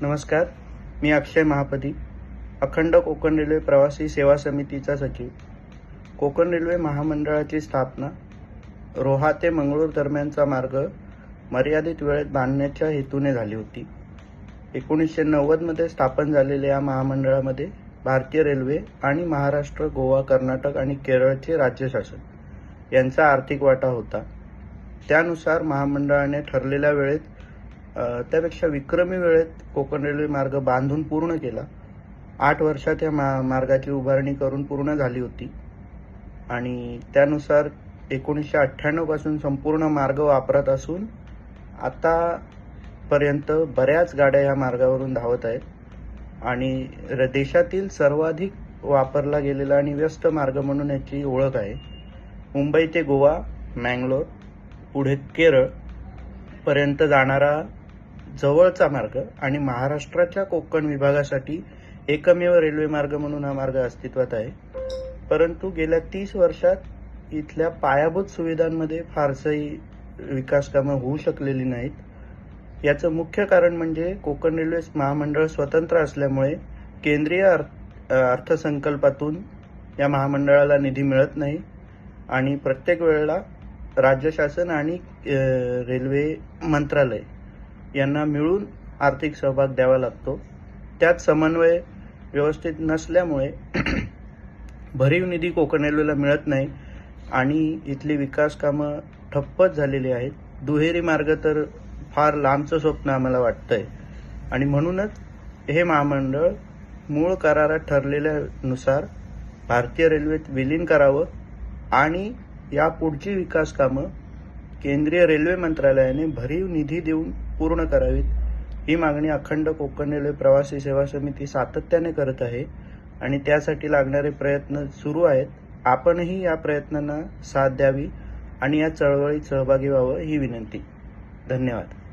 नमस्कार मी अक्षय महापती अखंड कोकण रेल्वे प्रवासी सेवा समितीचा सचिव. कोकण रेल्वे महामंडळाची स्थापना रोहा ते मंगळूर दरम्यानचा मार्ग मर्यादित वेळेत बांधण्याच्या हेतूने झाली होती. एकोणीसशे नव्वदमध्ये स्थापन झालेल्या या महामंडळामध्ये भारतीय रेल्वे आणि महाराष्ट्र गोवा कर्नाटक आणि केरळचे राज्य शासन यांचा आर्थिक वाटा होता. त्यानुसार महामंडळाने ठरलेल्या वेळेत त्यापेक्षा विक्रमी वेळेत कोकण रेल्वे मार्ग बांधून पूर्ण केला. आठ वर्षात या मा मार्गाची उभारणी करून पूर्ण झाली होती. आणि त्यानुसार एकोणीसशे अठ्ठ्याण्णवपासून संपूर्ण मार्ग वापरत असून आतापर्यंत बऱ्याच गाड्या या मार्गावरून धावत आहेत. आणि र- देशातील सर्वाधिक वापरला गेलेला आणि व्यस्त मार्ग म्हणून याची ओळख आहे. मुंबई ते गोवा मँगलोर पुढे केरळ पर्यंत जाणारा जवळचा मार्ग आणि महाराष्ट्राच्या कोकण विभागासाठी एकमेव रेल्वे मार्ग म्हणून हा मार्ग अस्तित्वात आहे. परंतु गेल्या तीस वर्षात इथल्या पायाभूत सुविधांमध्ये फारसंही विकास कामं होऊ शकलेली नाहीत. याचं मुख्य कारण म्हणजे कोकण रेल्वे महामंडळ स्वतंत्र असल्यामुळे केंद्रीय अर्थ अर्थसंकल्पातून या महामंडळाला निधी मिळत नाही आणि प्रत्येक वेळेला राज्य शासन आणि रेल्वे मंत्रालय यांना मिळून आर्थिक सहभाग द्यावा लागतो. त्यात समन्वय व्यवस्थित नसल्यामुळे भरीव निधी कोकण रेल्वेला मिळत नाही आणि इथली विकास कामं ठप्पच झालेली आहेत. दुहेरी मार्ग तर फार लांबचं स्वप्न आम्हाला वाटतंय. आणि म्हणूनच हे महामंडळ मूळ करारात ठरलेल्यानुसार भारतीय रेल्वेत विलीन करावं आणि या पुढची विकास कामं केंद्रीय रेल्वे मंत्रालयाने भरीव निधी देऊन पूर्ण करावीत. ही मागणी अखंड कोकण रेल्वे प्रवासी सेवा समिती सातत्याने करत आहे आणि त्यासाठी लागणारे प्रयत्न सुरू आहेत. आपणही या प्रयत्नांना साथ द्यावी आणि या चळवळीत सहभागी व्हावं ही विनंती. धन्यवाद.